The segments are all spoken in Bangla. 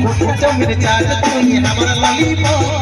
Put your tongue in the to the tongue in.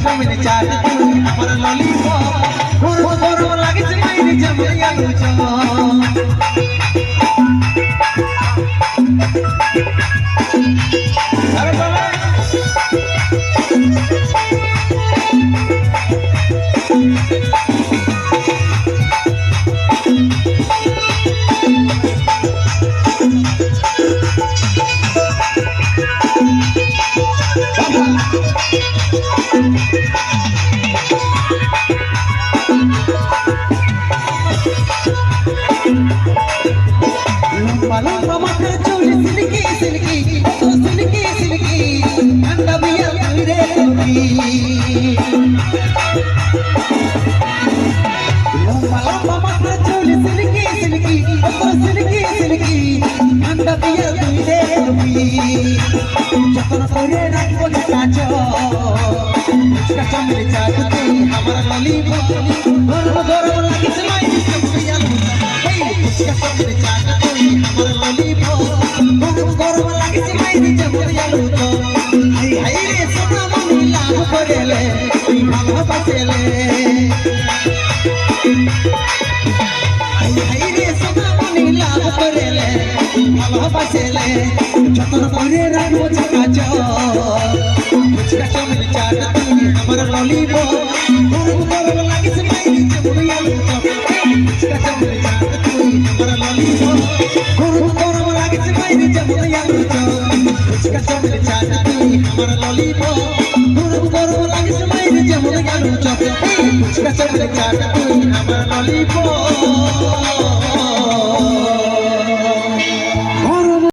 Fuchka chaat আমার ললিপপ। গরম গরম লাগিস মাইরি যেমন আলু চপ আরে বাবা। লম্বা লম্বা মাথার চুল সিল্কি সিল্কি কত সিল্কি সিল্কি ঠান্ডা বিয়া তুইরে লম্বা লম্বা মাথার চুল সিল্কি সিল্কি কত সিল্কি সিল্কি ঠান্ডা বিয়া তুইরে তুমি যতন করে রাখব কাজ ফুচকা চামের চাট তুই আমার ললিপপ গরম গরম লাগিস মাইরি চমড়িয়া ফুচকা চামের চাট তুই আমার ভালোবাসেলে যতন করে রাখব কাজ ফুচকা চামের চাট তুই আমার ললিপপ গরম গরম লাগিস মাইরি চমড়িয়া লুতো ফুচকা চামের চাট তুই আমার ললিপপ গরম গরম লাগিস মাইরি চমড়িয়া লুতো ফুচকা চামের চাট তুই আমার ললিপপ চমড়িয়া লুতো ফুচকা চামের চাট তুই আমার ললিপপ